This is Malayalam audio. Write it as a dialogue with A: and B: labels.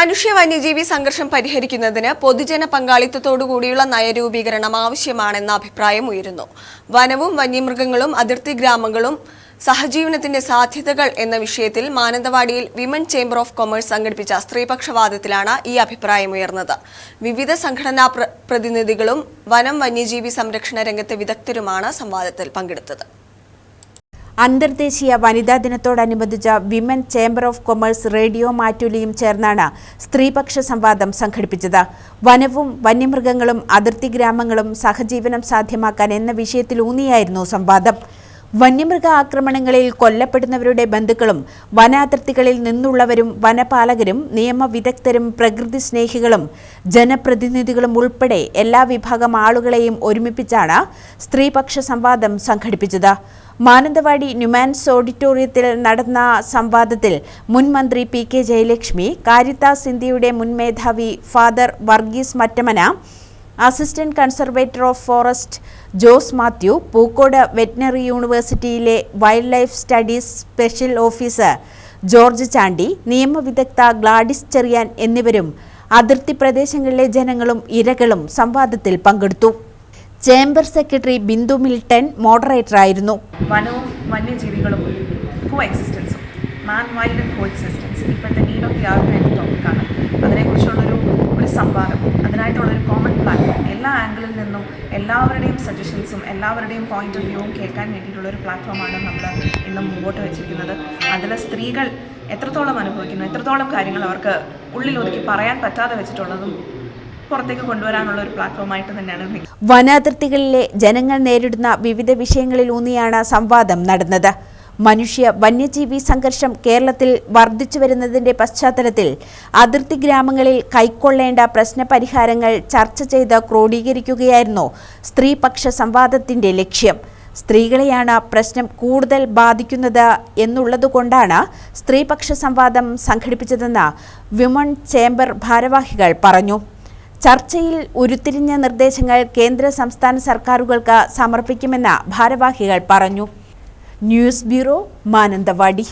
A: മനുഷ്യ വന്യജീവി സംഘർഷം പരിഹരിക്കുന്നതിന് പൊതുജന പങ്കാളിത്തത്തോടുകൂടിയുള്ള നയരൂപീകരണം ആവശ്യമാണെന്ന അഭിപ്രായം ഉയരുന്നു. വനവും വന്യമൃഗങ്ങളും അതിർത്തി ഗ്രാമങ്ങളും സഹജീവനത്തിന്റെ സാധ്യതകൾ എന്ന വിഷയത്തിൽ മാനന്തവാടിയിൽ വിമൻ ചേംബർ ഓഫ് കൊമേഴ്സ് സംഘടിപ്പിച്ച സ്ത്രീപക്ഷവാദത്തിലാണ് ഈ അഭിപ്രായം ഉയർന്നത്. വിവിധ സംഘടനാ പ്രതിനിധികളും വനം വന്യജീവി സംരക്ഷണ രംഗത്തെ വിദഗ്ധരുമാണ് സംവാദത്തിൽ പങ്കെടുത്തത്.
B: അന്തർദേശീയ വനിതാ ദിനത്തോടനുബന്ധിച്ച women chamber of commerce radio മാറ്റുലിയും ചേർന്നാണ് സ്ത്രീപക്ഷ സംവാദം സംഘടിപ്പിച്ചത്. വനവും വന്യമൃഗങ്ങളും അതിർത്തി ഗ്രാമങ്ങളും സഹജീവനം സാധ്യമാക്കാൻ എന്ന വിഷയത്തിലൂന്നിയായിരുന്നു സംവാദം. വന്യമൃഗ ആക്രമണങ്ങളിൽ കൊല്ലപ്പെടുന്നവരുടെ ബന്ധുക്കളും വനാതിർത്തികളിൽ നിന്നുള്ളവരും വനപാലകരും നിയമവിദഗ്ധരും പ്രകൃതി സ്നേഹികളും ജനപ്രതിനിധികളും ഉൾപ്പെടെ എല്ലാ വിഭാഗം ആളുകളെയും ഒരുമിപ്പിച്ചാണ് സ്ത്രീപക്ഷ സംവാദം സംഘടിപ്പിച്ചത്. മാനന്തവാടി ന്യൂമാൻസ് ഓഡിറ്റോറിയത്തിൽ നടന്ന സംവാദത്തിൽ മുൻ മന്ത്രി പി കെ ജയലക്ഷ്മി കാരിത്താസ് ഇന്ത്യയുടെ മുൻ മേധാവി father Varghese Mattamana assistant conservator of forest Jose Mathew Pookode veterinary യൂണിവേഴ്സിറ്റിയിലെ wildlife studies special officer George Chandy നിയമവിദഗ്ധ Gladys Cherian എന്നിവരും അതിർത്തി പ്രദേശങ്ങളിലെ ജനങ്ങളും ഇരകളും സംവാദത്തിൽ പങ്കെടുത്തു. ചേംബർ സെക്രട്ടറി ബിന്ദു മിൽട്ടൺ മോഡറേറ്ററായിരുന്നു.
C: വനവും വന്യജീവികളും മാൻ വൈൽഡ് കോ എക്സിസ്റ്റൻസ് ഇപ്പോഴത്തെ നീഡ് ഓഫ് ദി ആർ എന്ന ടോപ്പിക്കാണ് അതിനെക്കുറിച്ചുള്ളൊരു ഒരു സംവാദം അതിനായിട്ടുള്ളൊരു കോമൺ എല്ലാ ആംഗിളിൽ നിന്നും എല്ലാവരുടെയും സജഷൻസും എല്ലാവരുടെയും പോയിന്റ് ഓഫ് വ്യൂവും കേൾക്കാൻ വേണ്ടിയിട്ടുള്ള ഒരു പ്ലാറ്റ്ഫോമാണ് നമ്മൾ ഇന്ന് മുമ്പോട്ട് വെച്ചിരിക്കുന്നത്. അതിൽ സ്ത്രീകൾ എത്രത്തോളം അനുഭവിക്കുന്നു എത്രത്തോളം കാര്യങ്ങൾ അവർക്ക് ഉള്ളിൽ ഒതുക്കി പറയാൻ പറ്റാതെ വെച്ചിട്ടുള്ളതും പുറത്തേക്ക് കൊണ്ടുവരാനുള്ള ഒരു പ്ലാറ്റ്ഫോമായിട്ട് തന്നെയാണ്
B: വനാതിർത്തികളിലെ ജനങ്ങൾ നേരിടുന്ന വിവിധ വിഷയങ്ങളിൽ ഊന്നിയാണ് സംവാദം നടന്നത്. മനുഷ്യ വന്യജീവി സംഘർഷം കേരളത്തിൽ വർദ്ധിച്ചു വരുന്നതിന്റെ പശ്ചാത്തലത്തിൽ അതിർത്തി ഗ്രാമങ്ങളിൽ കൈക്കൊള്ളേണ്ട പ്രശ്നപരിഹാരങ്ങൾ ചർച്ച ചെയ്ത് ക്രോഡീകരിക്കുകയായിരുന്നു സ്ത്രീപക്ഷ സംവാദത്തിന്റെ ലക്ഷ്യം. സ്ത്രീകളെയാണ് പ്രശ്നം കൂടുതൽ ബാധിക്കുന്നത് എന്നുള്ളതുകൊണ്ടാണ് സ്ത്രീപക്ഷ സംവാദം സംഘടിപ്പിച്ചതെന്ന് വിമൺ ചേംബർ ഭാരവാഹികൾ പറഞ്ഞു. ചർച്ചയിൽ ഉരുത്തിരിഞ്ഞ നിർദ്ദേശങ്ങൾ കേന്ദ്ര സംസ്ഥാന സർക്കാരുകൾക്ക് സമർപ്പിക്കുമെന്ന് ഭാരവാഹികൾ പറഞ്ഞു. News bureau Mananthavady.